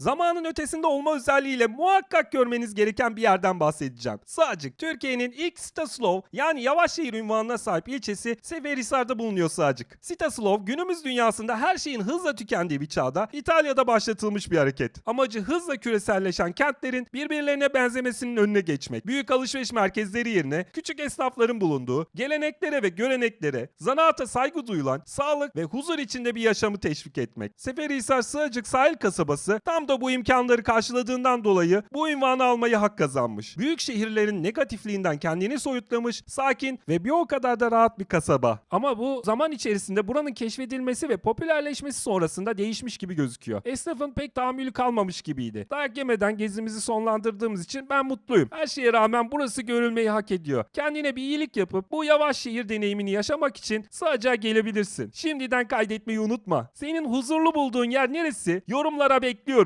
Zamanın ötesinde olma özelliğiyle muhakkak görmeniz gereken bir yerden bahsedeceğim. Sağcık, Türkiye'nin ilk Sitaslov yani yavaş şehir ünvanına sahip ilçesi Seferihisar'da bulunuyor Sağcık. Sitaslov günümüz dünyasında her şeyin hızla tükendiği bir çağda İtalya'da başlatılmış bir hareket. Amacı hızla küreselleşen kentlerin birbirlerine benzemesinin önüne geçmek. Büyük alışveriş merkezleri yerine küçük esnafların bulunduğu, geleneklere ve göreneklere, zanaata saygı duyulan, sağlık ve huzur içinde bir yaşamı teşvik etmek. Seferihisar Sığacık sahil kasabası tam da bu imkanları karşıladığından dolayı bu ünvanı almayı hak kazanmış. Büyük şehirlerin negatifliğinden kendini soyutlamış, sakin ve bir o kadar da rahat bir kasaba. Ama bu zaman içerisinde buranın keşfedilmesi ve popülerleşmesi sonrasında değişmiş gibi gözüküyor. Esnafın pek tahammülü kalmamış gibiydi. Dayak yemeden gezimizi sonlandırdığımız için ben mutluyum. Her şeye rağmen burası görülmeyi hak ediyor. Kendine bir iyilik yapıp bu yavaş şehir deneyimini yaşamak için sığacağa gelebilirsin. Şimdiden kaydetmeyi unutma. Senin huzurlu bulduğun yer neresi? Yorumlara bekliyorum.